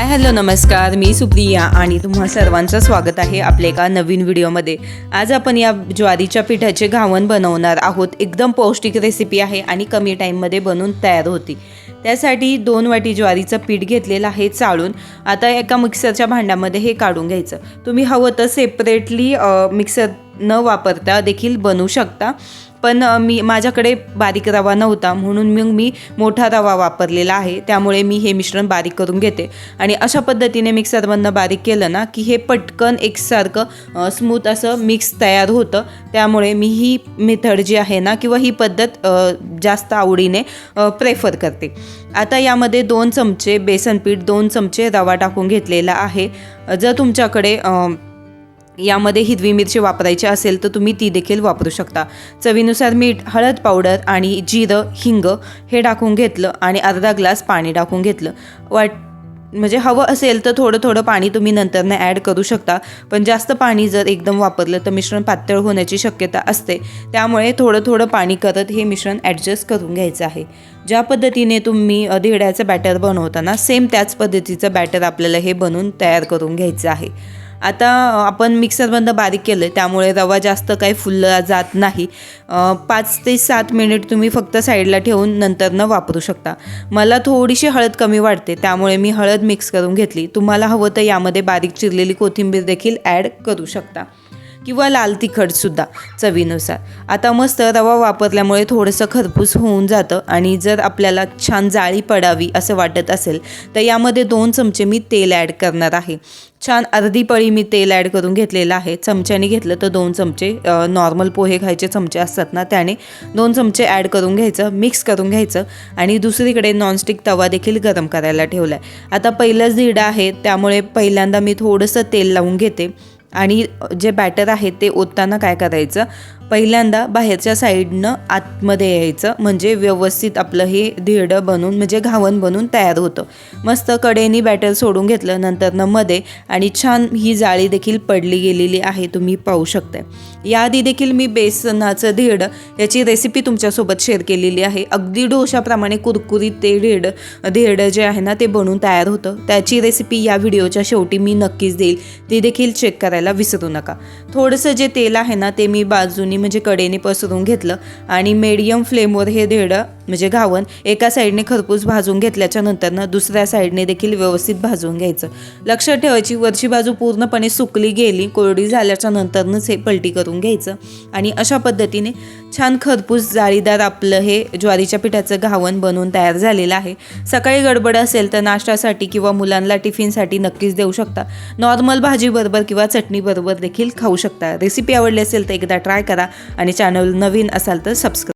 Hello नमस्कार. मी सुप्रिया आणि तुम्हा सर्वांचं स्वागत आहे आपल्या एका नवीन व्हिडिओमध्ये. आज आपण या ज्वारीच्या पिठाचे घावण बनवणार आहोत. एकदम पौष्टिक रेसिपी आहे आणि कमी टाईममध्ये बनवून तयार होती. त्यासाठी दोन वाटी ज्वारीचं पीठ घेतलेलं आहे चाळून. आता एका मिक्सरच्या भांड्यामध्ये हे काढून घ्यायचं. तुम्ही हवं तर सेपरेटली मिक्सर न वापरता देखील बनवू शकता. पण मी माझ्याकडे बारीक रवा नव्हता म्हणून मग मी मोठा रवा वापरलेला आहे. त्यामुळे मी हे मिश्रण बारीक करून घेते. आणि अशा पद्धतीने मिक्सरमधनं बारीक केलं ना की हे पटकन एकसारखं स्मूथ असं मिक्स तयार होतं. त्यामुळे मी ही मेथड जी आहे ना किंवा ही पद्धत जास्त आवडीने प्रेफर करते. आता यामध्ये दोन चमचे बेसन पीठ दोन चमचे रवा टाकून घेतलेला आहे. जर तुमच्याकडे यामध्ये हिरवी मिरची वापरायची असेल तर तुम्ही ती देखील वापरू शकता. चवीनुसार मीठ हळद पावडर आणि जिरं हिंग हे टाकून घेतलं आणि अर्धा ग्लास पाणी टाकून घेतलं. वाट म्हणजे हवं असेल तर थोडं थोडं पाणी तुम्ही नंतरनं ॲड करू शकता. पण जास्त पाणी जर एकदम वापरलं तर मिश्रण पातळ होण्याची शक्यता असते. त्यामुळे थोडं थोडं पाणी करत हे मिश्रण ॲडजस्ट करून घ्यायचं आहे. ज्या पद्धतीने तुम्ही अ, बॅटर बनवताना सेम त्याच पद्धतीचं बॅटर आपल्याला हे बनवून तयार करून घ्यायचं आहे. आता आपण मिक्सरमधनं बारीक केलं आहे त्यामुळे रवा जास्त काही फुलला जात नाही. पाच ते सात मिनिट तुम्ही फक्त साईडला ठेवून नंतरनं वापरू शकता. मला थोडीशी हळद कमी वाटते त्यामुळे मी हळद मिक्स करून घेतली. तुम्हाला हवं तर यामध्ये बारीक चिरलेली कोथिंबीर देखील ॲड करू शकता. किंवा लाल तिखटसुद्धा चवीनुसार. आता मस्त रवा वापरल्यामुळे थोडंसं खरपूस होऊन जातं आणि जर आपल्याला छान जाळी पडावी असं वाटत असेल तर यामध्ये दोन चमचे मी तेल ॲड करणार आहे. छान अर्धी पळी मी तेल ॲड करून घेतलेलं आहे. चमच्याने घेतलं तर दोन चमचे नॉर्मल पोहे खायचे चमचे असतात ना त्याने दोन चमचे ॲड करून घ्यायचं मिक्स करून घ्यायचं आणि दुसरीकडे नॉनस्टिक तवा देखील गरम करायला ठेवला आहे आता पहिलंच धिरडं आहे त्यामुळे पहिल्यांदा मी थोडंसं तेल लावून घेते. आणि जे बॅटर आहे ते ओतताना काय करायचं? पहिल्यांदा बाहेरच्या साईडनं आतमध्ये यायचं. म्हणजे व्यवस्थित आपलं हे धिरडं बनून म्हणजे घावण बनून तयार होतं. मस्त कडेनी बॅटर सोडून घेतलं. नंतरनं मध्ये आणि छान ही जाळी देखील पडली गेलेली आहे तुम्ही पाहू शकताय. याआधी देखील मी बेसनाचं धिरडं याची रेसिपी तुमच्यासोबत शेअर केलेली आहे. अगदी डोशाप्रमाणे कुरकुरीत ते धिरडं धिरडं जे आहे ना ते बनून तयार होतं. त्याची रेसिपी या व्हिडिओच्या शेवटी मी नक्कीच देईल. ती देखील चेक करायला विसरू नका. थोडंसं जे तेल आहे ना ते मी बाजूनी म्हणजे कडेने पसरून घेतलं. आणि मीडियम फ्लेमवर हे धिरडं म्हणजे घावण एका साईडने खरपूस भाजून घेतल्याच्या नंतरनं दुसऱ्या साईडने देखील व्यवस्थित भाजून घ्यायचं. लक्षात ठेवायची वरची बाजू पूर्णपणे सुकली गेली कोरडी झाल्याच्या नंतरनंच हे पलटी करून घ्यायचं. आणि अशा पद्धतीने छान खरपूस जाळीदार आपलं हे ज्वारीच्या पिठाचं घावण बनवून तयार झालेलं आहे. सकाळी गडबड असेल तर नाश्त्यासाठी किंवा मुलांना टिफिनसाठी नक्कीच देऊ शकता. नॉर्मल भाजीबरोबर किंवा चटणीबरोबर देखील खाऊ शकता. रेसिपी आवडली असेल तर एकदा ट्राय करा आणि चॅनल नवीन असाल तर सबस्क्राईब